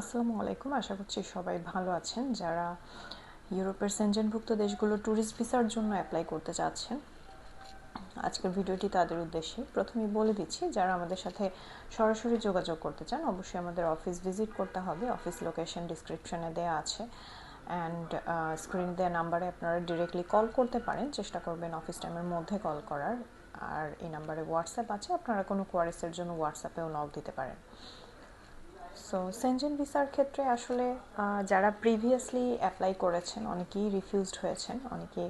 আসসালামু আলাইকুম। আশা করছি সবাই ভালো আছেন। যারা ইউরোপের সেনজেনভুক্ত দেশগুলো ট্যুরিস্ট ভিসার জন্য অ্যাপ্লাই করতে চাচ্ছেন, আজকের ভিডিওটি তাদের উদ্দেশ্যে। প্রথমেই বলে দিচ্ছি, যারা আমাদের সাথে সরাসরি যোগাযোগ করতে চান, অবশ্যই আমাদের অফিস ভিজিট করতে হবে। অফিস লোকেশন ডিসক্রিপশনে দেওয়া আছে। অ্যান্ড স্ক্রিন দেওয়া নাম্বারে আপনারা ডিরেক্টলি কল করতে পারেন। চেষ্টা করবেন অফিস টাইমের মধ্যে কল করার। আর এই নাম্বারে হোয়াটসঅ্যাপ আছে। আপনারা কোনো কোয়ারিসের জন্য হোয়াটসঅ্যাপেও নক দিতে পারেন। সো সেনজেন ভিসার ক্ষেত্রে আসলে যারা প্রিভিয়াসলি অ্যাপ্লাই করেছেন, অনেকেই রিফিউজড হয়েছেন, অনেকেই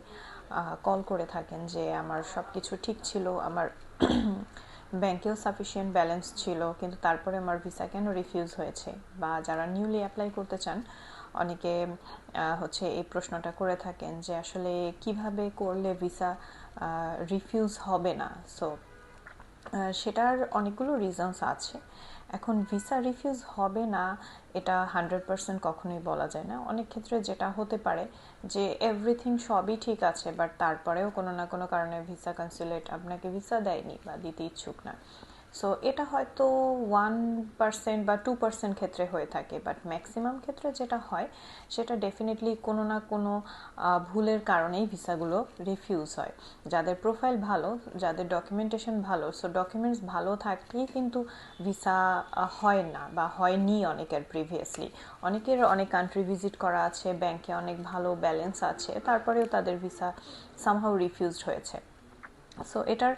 কল করে থাকেন যে আমার সব কিছু ঠিক ছিল, আমার ব্যাংকেও সাফিসিয়েন্ট ব্যালেন্স ছিল, কিন্তু তারপরে আমার ভিসা কেন রিফিউজ হয়েছে? বা যারা নিউলি অ্যাপ্লাই করতে চান, অনেকে হচ্ছে এই প্রশ্নটা করে থাকেন যে আসলে কীভাবে করলে ভিসা রিফিউজ হবে না? সো সেটার অনেকগুলো রিজনস আছে। এখন ভিসা রিফিউজ হবে না, এটা হান্ড্রেড পার্সেন্ট কখনোই বলা যায় না। অনেক ক্ষেত্রে যেটা হতে পারে যে এভরিথিং সবই ঠিক আছে বাট তারপরেও কোনো না কোনো কারণে ভিসা কনসুলেট আপনাকে ভিসা দেয়নি বা দিতে ইচ্ছুক না। সো এটা হয়তো ওয়ান পার্সেন্ট বা টু পার্সেন্ট ক্ষেত্রে হয়ে থাকে বাট ম্যাক্সিমাম ক্ষেত্রে যেটা হয়, সেটা ডেফিনেটলি কোনো না কোনো ভুলের কারণেই ভিসাগুলো রিফিউজ হয়। যাদের প্রোফাইল ভালো, যাদের ডকুমেন্টেশন ভালো সো ডকুমেন্টস ভালো থাকলেই কিন্তু ভিসা হয় না বা হয়নি অনেকের প্রিভিয়াসলি অনেকের অনেক কান্ট্রি ভিজিট করা আছে ব্যাংকে অনেক ভালো ব্যালেন্স আছে, তারপরেও তাদের ভিসা সামহাও রিফিউজড হয়েছে। সো এটার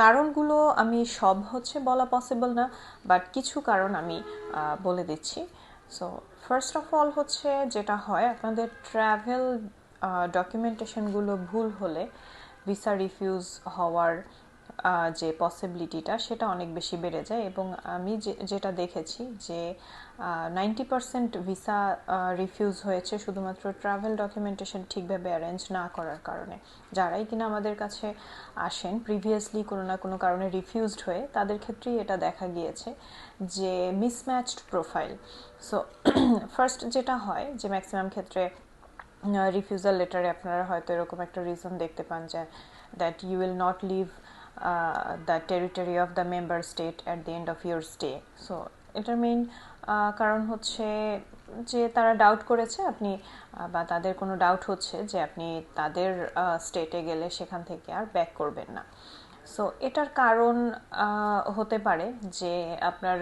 কারণগুলো আমি সব হচ্ছে বলা পসিবল না বাট কিছু কারণ আমি বলে দিচ্ছি। সো ফার্স্ট অফ অল হচ্ছে যেটা হয়, আপনাদের ট্র্যাভেল ডকুমেন্টেশনগুলো ভুল হলে ভিসা রিফিউজ হওয়ার যে পসিবিলিটিটা সেটা অনেক বেশি বেড়ে যায়। এবং আমি যেটা দেখেছি যে নাইনটি পারসেন্ট ভিসা রিফিউজ হয়েছে শুধুমাত্র ট্রাভেল ডকুমেন্টেশন ঠিকভাবে অ্যারেঞ্জ না করার কারণে। যারাই কিনা আমাদের কাছে আসেন প্রিভিয়াসলি কোনো না কোনো কারণে রিফিউজড হয়ে, তাদের ক্ষেত্রেই এটা দেখা গিয়েছে যে মিসম্যাচড প্রোফাইল সো ফার্স্ট যেটা হয় যে ম্যাক্সিমাম ক্ষেত্রে রিফিউজাল লেটারে আপনারা হয়তো এরকম একটা রিজন দেখতে পান যে that you will not leave the territory of the member state at the end of your stay so এটার মেইন কারণ হচ্ছে যে তারা ডাউট করেছে, আপনি বা তাদের কোনো ডাউট হচ্ছে যে আপনি তাদের স্টেটে গেলে সেখান থেকে আর ব্যাক করবেন না। সো এটার কারণ হতে পারে যে আপনার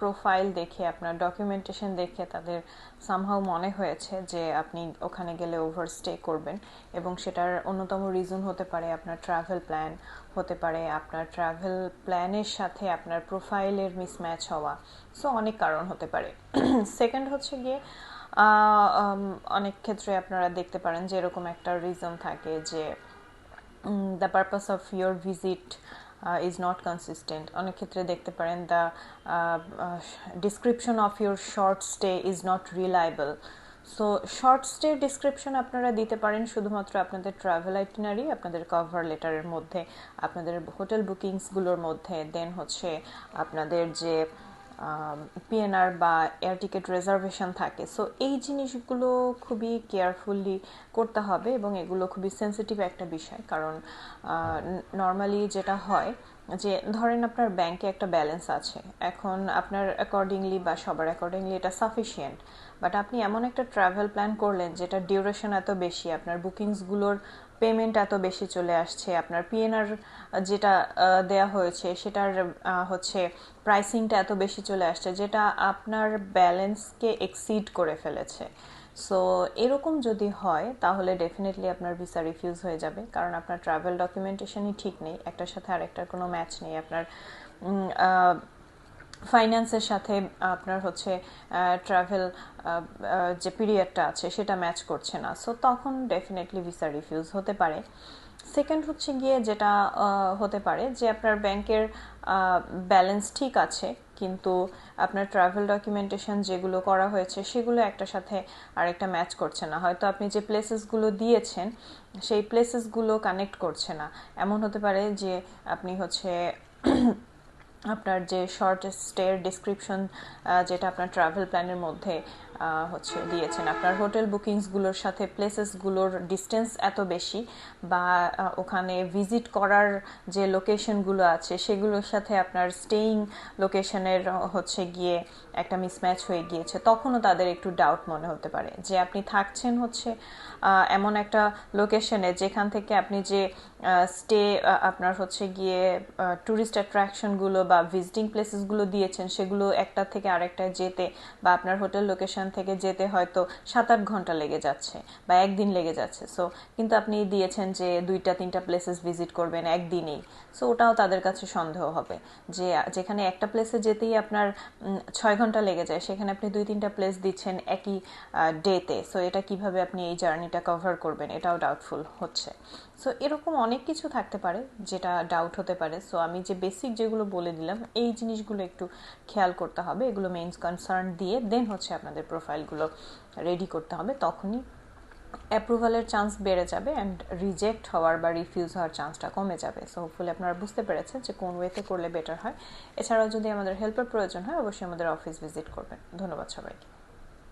প্রোফাইল দেখে, আপনার ডকুমেন্টেশন দেখে তাদের সামহাও মনে হয়েছে যে আপনি ওখানে গেলে ওভারস্টে করবেন এবং সেটার অন্যতম রিজন হতে পারে আপনার ট্রাভেল প্ল্যান হতে পারে আপনার ট্রাভেল প্ল্যানের সাথে আপনার প্রোফাইলের মিসম্যাচ হওয়া। সো অনেক কারণ হতে পারে। সেকেন্ড হচ্ছে গিয়ে অনেক ক্ষেত্রে আপনারা দেখতে পারেন যে এরকম একটা রিজন থাকে যে the purpose of your visit is not consistent অনেক ক্ষেত্রে দেখতে পারেন the description of your short stay is not reliable so short stay description আপনারা দিতে পারেন শুধুমাত্র আপনাদের ট্রাভেল আইটিনারি আপনাদের কভার লেটারের মধ্যে, আপনাদের হোটেল বুকিংসগুলোর মধ্যে দেন হচ্ছে আপনাদের যে পিএনআর বা এয়ার টিকিট রিজার্ভেশন থাকে। সো এই জিনিসগুলো খুবই কেয়ারফুলি করতে হবে এবং এগুলো খুবই সেন্সিটিভ একটা বিষয়। কারণ নর্মালি যেটা হয় যে, ধরেন আপনার ব্যাংকে একটা ব্যালেন্স আছে। এখন আপনার অ্যাকর্ডিংলি বা সবার অ্যাকর্ডিংলি এটা সাফিসিয়েন্ট বাট আপনি এমন একটা ট্রাভেল প্ল্যান করলেন যেটা ডিউরেশন এত বেশি, আপনার বুকিংসগুলোর পেমেন্ট এত বেশি চলে আসছে, আপনার পিএনআর যেটা দেয়া হয়েছে সেটার হচ্ছে প্রাইসিংটা এত বেশি চলে আসছে যেটা আপনার ব্যালেন্সকে এক্সিড করে ফেলেছে। সো এরকম যদি হয়, তাহলে ডেফিনেটলি আপনার ভিসা রিফিউজ হয়ে যাবে, কারণ আপনার ট্রাভেল ডকুমেন্টেশনই ঠিক নেই, একটার সাথে আরেকটার কোনো ম্যাচ নেই, আপনার ফাইন্যান্সের সাথে আপনার হচ্ছে ট্রাভেল যে পিরিয়ডটা আছে সেটা ম্যাচ করছে না। সো তখন ডেফিনেটলি ভিসা রিফিউজ হতে পারে। সেকেন্ড হচ্ছে গিয়ে যেটা হতে পারে যে আপনার ব্যাংকের ব্যালেন্স ঠিক আছে, কিন্তু আপনার ট্রাভেল ডকুমেন্টেশন যেগুলো করা হয়েছে সেগুলো একটা সাথে আরেকটা ম্যাচ করছে না। হয়তো আপনি যে প্লেসেসগুলো দিয়েছেন, সেই প্লেসেসগুলো কানেক্ট করছে না। এমন হতে পারে যে আপনি হচ্ছে আপনার যে শর্ট স্টের ডিসক্রিপশন যেটা আপনার ট্রাভেল প্ল্যানের মধ্যে হচ্ছে দিয়েছেন। আপনার হোটেল বুকিংসগুলোর সাথে প্লেসেসগুলোর ডিস্টেন্স এত বেশি বা ওখানে ভিজিট করার যে লোকেশনগুলো আছে, সেগুলোর সাথে আপনার স্টেইং লোকেশনের হচ্ছে গিয়ে একটা মিসম্যাচ হয়ে গিয়েছে, তখনও তাদের একটু ডাউট মনে হতে পারে যে আপনি থাকছেন হচ্ছে এমন একটা লোকেশনে যেখান থেকে আপনি যে স্টে আপনার হচ্ছে গিয়ে ট্যুরিস্ট অ্যাট্রাকশনগুলো বা ভিজিটিং প্লেসেসগুলো দিয়েছেন, সেগুলো একটা থেকে আরেকটায় যেতে বা আপনার হোটেল লোকেশন থেকে যেতে হয়তো সাত আট ঘণ্টা লেগে যাচ্ছে বা একদিন লেগে যাচ্ছে। সো কিন্তু আপনি দিয়েছেন যে দুইটা, তিনটা প্লেসেস ভিজিট করবেন একদিনেই। সো ওটাও তাদের কাছে সন্দেহ হবে যে যেখানে একটা প্লেসে যেতেই আপনার ছয় ঘণ্টা লেগে যায়, সেখানে আপনি দুই, তিনটা প্লেস দিচ্ছেন একই ডেতে সো এটা কীভাবে আপনি এই জার্নিটা কভার করবেন এটাও ডাউটফুল হচ্ছে। সো এরকম অনেক কিছু থাকতে পারে যেটা ডাউট হতে পারে। সো আমি যে বেসিক যেগুলো বলে দিলাম, এই জিনিসগুলো একটু খেয়াল করতে হবে, এগুলো মেইন কনসার্ন দিয়ে দেন হচ্ছে আপনাদের প্রোফাইলগুলো রেডি করতে হবে, তখনই অ্যাপ্রুভালের চান্স বেড়ে যাবে অ্যান্ড রিজেক্ট হওয়ার বা রিফিউজ হওয়ার চান্সটা কমে যাবে। সো হোপফুলি আপনারা বুঝতে পেরেছেন যে কোন ওয়েতে করলে বেটার হয়। এছাড়াও যদি আমাদের হেল্পের প্রয়োজন হয়, অবশ্যই আমাদের অফিস ভিজিট করবেন। ধন্যবাদ সবাইকে।